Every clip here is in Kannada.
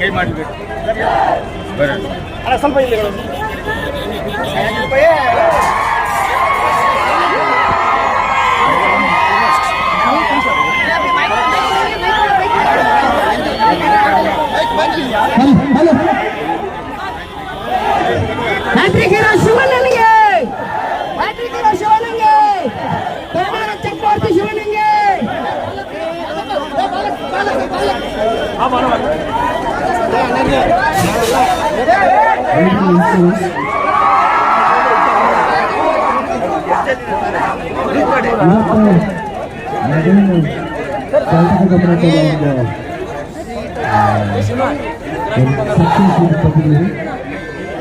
ಕೈ ಮಾಡಿಬಿಟ್ಟು ಬರೋಣ ಅಣ್ಣ ಸ್ವಲ್ಪ ಇಲ್ಲಿ hat trick hero ಶಿವಣ್ಣನಿಗೆ hat trick hero ಶಿವಣ್ಣನಿಗೆ Karnataka ಚಕ್ರವರ್ತಿ ಶಿವಣ್ಣನಿಗೆ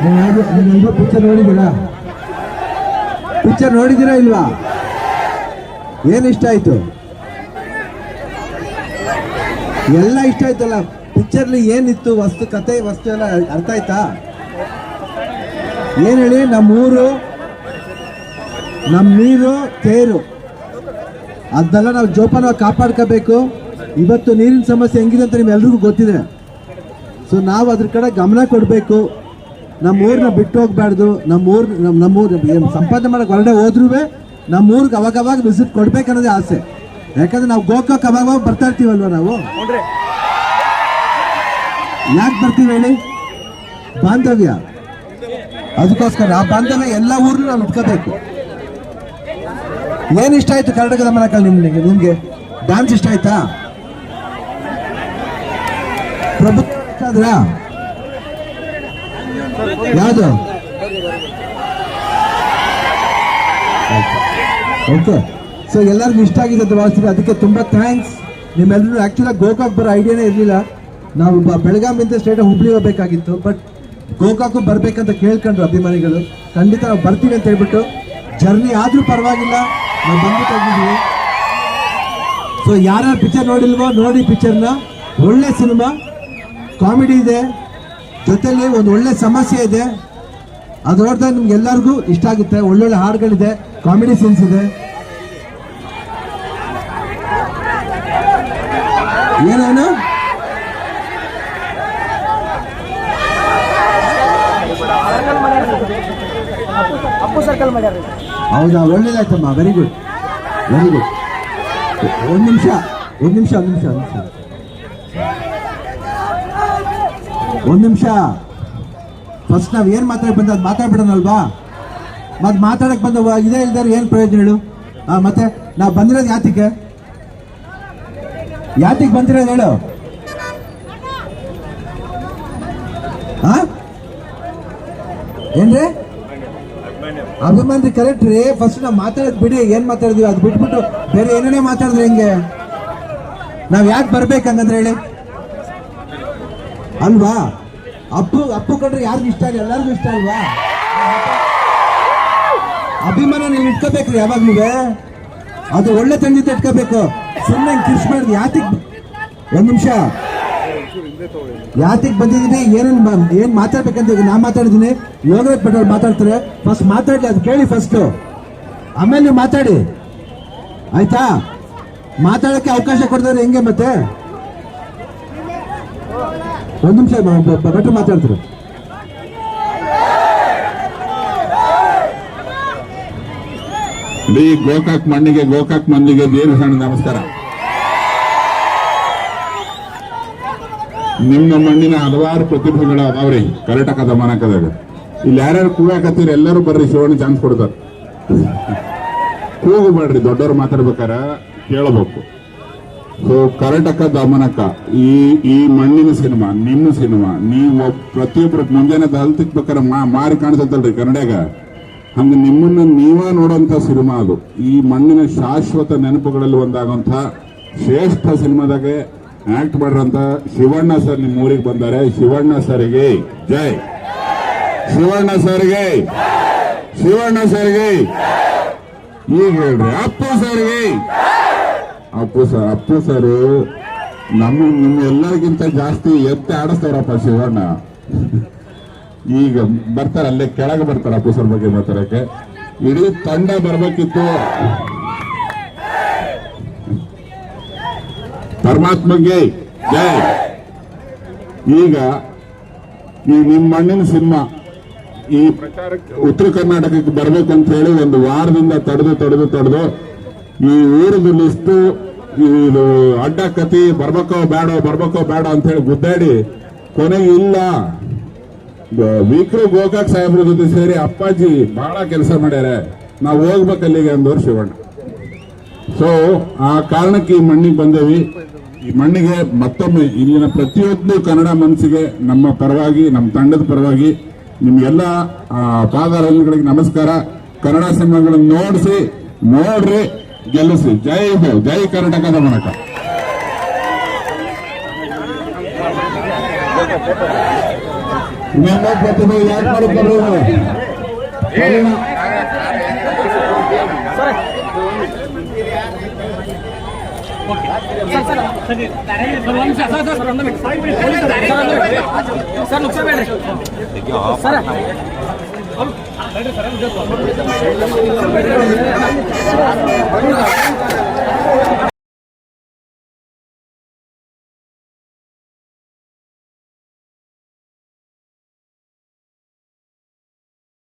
ನೀವೆಲ್ಲರೂ ಪಿಕ್ಚರ್ ನೋಡಿದ್ದೀರಾ ಪಿಕ್ಚರ್ ನೋಡಿದ್ದೀರಾ ಇಲ್ವಾ? ಏನು ಇಷ್ಟ ಆಯ್ತು? ಎಲ್ಲ ಇಷ್ಟ ಆಯ್ತಲ್ಲ. ಪಿಕ್ಚರ್ಲಿ ಏನಿತ್ತು ವಸ್ತು, ಕತೆ, ವಸ್ತು ಎಲ್ಲ ಅರ್ಥ ಆಯ್ತಾ? ಏನು ಹೇಳಿ? ನಮ್ಮೂರು ನಮ್ಮ ನೀರು ತೇರು. ಅದನ್ನೆಲ್ಲ ನಾವು ಜೋಪಾನ ಕಾಪಾಡ್ಕೋಬೇಕು. ಇವತ್ತು ನೀರಿನ ಸಮಸ್ಯೆ ಹೆಂಗಿದೆ ಅಂತ ನಿಮ್ಮೆಲ್ರಿಗೂ ಗೊತ್ತಿದೆ. ಸೊ ನಾವು ಅದ್ರ ಕಡೆ ಗಮನ ಕೊಡಬೇಕು. ನಮ್ಮ ಊರನ್ನ ಬಿಟ್ಟು ಹೋಗ್ಬಾರ್ದು. ನಮ್ಮ ಊರ್ ನಮ್ಮ ನಮ್ಮೂರು ಸಂಪಾದನೆ ಮಾಡೋಕೆ ಹೊರಗಡೆ ಹೋದ್ರೂ ನಮ್ಮ ಊರಿಗೆ ಅವಾಗವಾಗ ಅವಾಗ ವಿಸಿಟ್ ಕೊಡ್ಬೇಕನ್ನೋದೇ ಆಸೆ. ಯಾಕಂದ್ರೆ ನಾವು ಗೋಕಾಕ್ ಅವಾಗವಾಗ ಅವಾಗ ಬರ್ತಾ ಇರ್ತೀವಲ್ವ ನಾವು? ಯಾಕೆ ಬರ್ತೀವಿ ಹೇಳಿ? ಬಾಂಧವ್ಯ. ಅದಕ್ಕೋಸ್ಕರ ಆ ಬಾಂಧವ್ಯ ಎಲ್ಲ ಊರ್ನು ನಾನು ಉಟ್ಕೋಬೇಕು. ಏನ್ ಇಷ್ಟ ಆಯ್ತು ಕರ್ನಾಟಕದ ಮನಕಲ್ ನಿಮ್ಗೆ ನಿಮ್ಗೆ? ಡ್ಯಾನ್ಸ್ ಇಷ್ಟ ಆಯ್ತಾ? ಪ್ರಭು ಯಾವುದು? ಓಕೆ ಸೊ ಎಲ್ಲರಿಗೂ ಇಷ್ಟ ಆಗಿದೆ ಅಂತ ಭಾವಿಸ್ತೀವಿ ಅದಕ್ಕೆ ತುಂಬಾ ಥ್ಯಾಂಕ್ಸ್ ನಿಮ್ಮೆಲ್ಲರೂ ಆಕ್ಚುಲಾಗಿ ಗೋಕಾಕ್ ಬರೋ ಐಡಿಯಾನೇ ಇರಲಿಲ್ಲ. ನಾವು ಬೆಳಗಾವಿಯಿಂದ ಸ್ಟೇಟ್ ಹುಬ್ಳಿ ಹೋಗಬೇಕಾಗಿತ್ತು ಬಟ್ ಗೋಕಾಕು ಬರಬೇಕಂತ ಕೇಳ್ಕೊಂಡ್ರು ಅಭಿಮಾನಿಗಳು. ಖಂಡಿತ ನಾವು ಬರ್ತೀವಿ ಅಂತ ಹೇಳ್ಬಿಟ್ಟು ಜರ್ನಿ ಆದರೂ ಪರವಾಗಿಲ್ಲ, ನಾವು ಬಂದು ಸೊ ಯಾರ್ಯಾರು ಪಿಕ್ಚರ್ ನೋಡಿಲ್ವೋ ನೋಡಿ ಪಿಕ್ಚರ್ನ ಒಳ್ಳೆ ಸಿನಿಮಾ ಕಾಮಿಡಿ ಇದೆ. ಜೊತೆಲಿ ಒಂದು ಒಳ್ಳೆ ಸಮಸ್ಯೆ ಇದೆ. ಅದು ನೋಡಿದ್ರೆ ನಿಮ್ಗೆ ಎಲ್ಲರಿಗೂ ಇಷ್ಟ ಆಗುತ್ತೆ. ಒಳ್ಳೊಳ್ಳೆ ಹಾಡುಗಳಿದೆ ಕಾಮಿಡಿ ಸೀನ್ಸ್ ಇದೆ. ಏನೇನು? ಅಪ್ಪು ಸರ್ಕಲ್ ಮಾಡ್ಯಾರ ಹೌದಾ ಒಳ್ಳೇದಾಯ್ತಮ್ಮ. ವೆರಿ ಗುಡ್ ವೆರಿ ಗುಡ್ ಒಂದು ನಿಮಿಷ ಒಂದು ನಿಮಿಷ ಒಂದು ನಿಮಿಷ ಒಂದು ನಿಮಿಷ. ಒಂದು ನಿಮಿಷ. ಫಸ್ಟ್ ನಾವು ಏನು ಮಾತಾಡಕ್ಕೆ ಬಂದ, ಅದು ಮಾತಾಡ್ಬಿಡೋಣಲ್ವಾ? ಮತ್ತೆ ಮಾತಾಡಕ್ ಬಂದ ಇದೇ ಇಲ್ದಾರೆ ಏನು ಪ್ರಯೋಜನ ಹೇಳು? ಹಾ ಮತ್ತೆ ನಾವು ಬಂದಿರೋದು ಯಾತಿಗೆ? ಯಾತಿಗೆ ಬಂದಿರೋದು ಹೇಳು? ಹಾ ಏನ್ರಿ? ಅಭಿಮಾನಿ ಕರೆಕ್ಟ್ ರೀ ಫಸ್ಟ್ ನಾವು ಮಾತಾಡೋದು ಬಿಡಿ, ಏನು ಮಾತಾಡಿದ್ವಿ ಅದು ಬಿಟ್ಬಿಟ್ಟು ಬೇರೆ ಏನೇನೇ ಮಾತಾಡಿದ್ರೆ ಹೆಂಗೆ? ನಾವು ಯಾಕೆ ಬರ್ಬೇಕಂಗಂದ್ರೆ ಹೇಳಿ? ಅಲ್ವಾ? ಅಪ್ಪು ಅಪ್ಪು ಕಂಡ್ರೆ ಯಾರಿಗೂ ಇಷ್ಟ ಇಲ್ಲ, ಎಲ್ಲರಿಗೂ ಇಷ್ಟ ಅಲ್ವಾ ಅಭಿಮಾನ ನೀವು ಇಟ್ಕೋಬೇಕ್ರಿ ಯಾವಾಗ್ಲೂ ಅದು ಒಳ್ಳೆ ತಂಡಿತ ಇಟ್ಕೋಬೇಕು. ಸುಮ್ಮನೆ ಮಾಡಿದ್ವಿ ಒಂದು ಒಂದ್ ನಿಮಿಷ. ಯಾತಿಗ್ ಬಂದಿದ್ದೀನಿ? ಏನೇನು ಏನು ಮಾತಾಡ್ಬೇಕಂತ ಈಗ ನಾ ಮಾತಾಡಿದ್ದೀನಿ. ಯೋಗರಾಜ್ ಪಟೇಲ್ ಮಾತಾಡ್ತಾರೆ. ಫಸ್ಟ್ ಮಾತಾಡ್ಲಿ ಅದು ಕೇಳಿ ಫಸ್ಟ್ ಆಮೇಲೆ ನೀವು ಮಾತಾಡಿ. ಆಯ್ತಾ? ಮಾತಾಡಕ್ಕೆ ಅವಕಾಶ ಕೊಡ್ತಾರೆ ಹೆಂಗೆ ಮತ್ತೆ? ಒಂದು ನಿಮಿಷ ಭಟ್ರು ಮಾತಾಡ್ತಾರೆ. ಇಡೀ ಗೋಕಾಕ್ ಮಣ್ಣಿಗೆ ಗೋಕಾಕ್ ಮಂದಿಗೆ ದೀರ್ಘ ನಮಸ್ಕಾರ. ನಿಮ್ಮ ಮಣ್ಣಿನ ಹಲವಾರು ಪ್ರತಿಭೆಗಳು ಅದಾವ್ರಿ. ಕರ್ನಾಟಕದ ಮನಕದಾಗ. ಇಲ್ಲಿ ಯಾರ್ಯಾರು ಕೂಗಾಕತ್ತೀರಿ ಎಲ್ಲರೂ ಬರ್ರಿ, ಶಿವಣ್ಣ ಚಾನ್ಸ್ ಕೊಡ್ತಾರೆ. ಕೂಗು ಬೇಡ್ರಿ, ದೊಡ್ಡವ್ರು ಮಾತಾಡ್ಬೇಕಾರ ಕೇಳಬೇಕು. ಸೊ ಕರ್ನಾಟಕ ದಮನಕ ಈ ಈ ಮಣ್ಣಿನ ಸಿನಿಮಾ, ನಿಮ್ಮ ಸಿನಿಮಾ, ನೀವು ಪ್ರತಿಯೊಬ್ಬರು ಮುಂಜಾನೆ ಹಲ್ ತಿಕ್ಬೇಕಾರೆ ಮಾರಿ ಕಾಣಿಸತ್ತಲ್ರಿ ಕನ್ನಡಾಗ ಹಂಗೆ ನಿಮ್ಮನ್ನ ನೀವ ನೋಡುವಂತ ಸಿನಿಮಾ ಅದು. ಈ ಮಣ್ಣಿನ ಶಾಶ್ವತ ನೆನಪುಗಳಲ್ಲಿ ಒಂದಾಗುವಂಥ ಶ್ರೇಷ್ಠ ಸಿನಿಮಾದಾಗೆ ಆಕ್ಟ್ ಮಾಡಿರಂತ ಶಿವಣ್ಣ ಸರ್ ನಿಮ್ಮ ಊರಿಗೆ ಬಂದಾರೆ. ಶಿವಣ್ಣ ಸರ್ಗೆ ಜೈ. ಶಿವಣ್ಣ ಸರ್ಗೆ ಶಿವಣ್ಣ ಸರ್ಗೆ ಈಗ ಹೇಳ್ರಿ, ಅಪ್ಪು ಸರ್ಗೆ ಅಪ್ಪು ಸರ್ ಅಪ್ಪು ಸರ್, ನಮ್ಮ, ನಿಮ್ಮ ಎಲ್ಲರಿಗಿಂತ ಜಾಸ್ತಿ ಎತ್ತೆ ಆಡಿಸ್ತಾರಪ್ಪ ಶಿವಣ್ಣ. ಈಗ ಬರ್ತಾರ, ಅಲ್ಲೇ ಕೆಳಗೆ ಬರ್ತಾರ ಅಪ್ಪು ಸರ್ ಬಗ್ಗೆ ಮಾತಾಡಕ್ಕೆ. ಇಡೀ ತಂಡ ಬರ್ಬೇಕಿತ್ತು. ಪರಮಾತ್ಮಗೆ. ಜೈ. ಈಗ ಈ ನಿಮ್ಮ ಮಣ್ಣಿನ ಸಿನಿಮಾ, ಈ ಪ್ರಚಾರಕ್ಕೆ ಉತ್ತರ ಕರ್ನಾಟಕಕ್ಕೆ ಬರಬೇಕು ಅಂತ ಹೇಳಿ ಒಂದು ವಾರದಿಂದ ತಡೆದು ತಡೆದು ತಡೆದು ಈ ಊರದು ಲಿಸ್ಟು ಇದು ಅಡ್ಡ ಕತಿ ಬರ್ಬೇಕೋ ಬೇಡೋ ಬರ್ಬೇಕೋ ಬೇಡ ಅಂತ ಹೇಳಿ ಗುದ್ದಾಡಿ ಕೊನೆಗೆ ಇಲ್ಲ. ವೀಕ್ರು ಗೋಕಾಕ್ ಸಾಹೇಬ್ರ ಜೊತೆ ಸೇರಿ ಅಪ್ಪಾಜಿ ಬಹಳ ಕೆಲಸ ಮಾಡ್ಯಾರ. ನಾವು ಹೋಗ್ಬೇಕಲ್ಲಿಗೆ ಅಂದವ್ರು ಶಿವಣ್ಣ. ಸೊ ಆ ಕಾರಣಕ್ಕೆ ಈ ಮಣ್ಣಿಗೆ ಬಂದೇವಿ. ಈ ಮಣ್ಣಿಗೆ ಮತ್ತೊಮ್ಮೆ ಇಲ್ಲಿನ ಪ್ರತಿಯೊಂದು ಕನ್ನಡ ಮನಸ್ಸಿಗೆ ನಮ್ಮ ಪರವಾಗಿ, ನಮ್ಮ ತಂಡದ ಪರವಾಗಿ ನಿಮ್ಗೆಲ್ಲ ಪಾದಾರಗಳಿಗೆ ನಮಸ್ಕಾರ. ಕನ್ನಡ ಸಿನಿಮಾಗಳನ್ನು ನೋಡಿಸಿ, ನೋಡ್ರಿ, ಗೆಲ್ಲಿಸಿ. ಜೈ ಹೋ ಜೈ ಕರ್ನಾಟಕದ ಮನಕ ಪ್ರತಿಭೆ ಯಾಕೆ ಸರ್ ನುಕ್ಸಾನ್ ಬೇಡ್ರಿ ಸರ್ ¡Vamos!